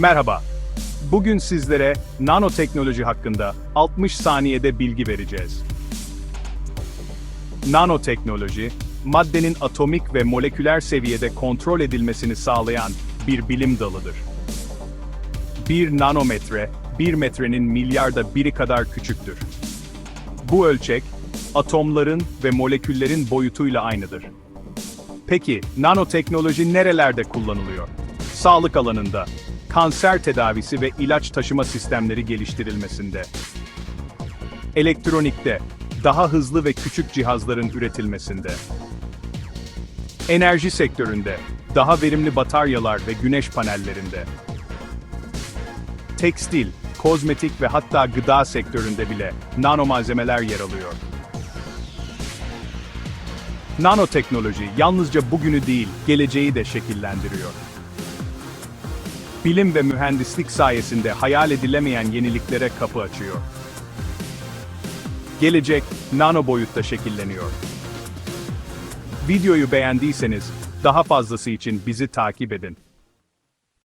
Merhaba. Bugün sizlere nanoteknoloji hakkında 60 saniyede bilgi vereceğiz. Nanoteknoloji, maddenin atomik ve moleküler seviyede kontrol edilmesini sağlayan bir bilim dalıdır. Bir nanometre, bir metrenin milyarda biri kadar küçüktür. Bu ölçek, atomların ve moleküllerin boyutuyla aynıdır. Peki, nanoteknoloji nerelerde kullanılıyor? Sağlık alanında, kanser tedavisi ve ilaç taşıma sistemleri geliştirilmesinde, elektronikte, daha hızlı ve küçük cihazların üretilmesinde, enerji sektöründe, daha verimli bataryalar ve güneş panellerinde, tekstil, kozmetik ve hatta gıda sektöründe bile nano malzemeler yer alıyor. Nanoteknoloji yalnızca bugünü değil, geleceği de şekillendiriyor. Bilim ve mühendislik sayesinde hayal edilemeyen yeniliklere kapı açıyor. Gelecek, nano boyutta şekilleniyor. Videoyu beğendiyseniz, daha fazlası için bizi takip edin.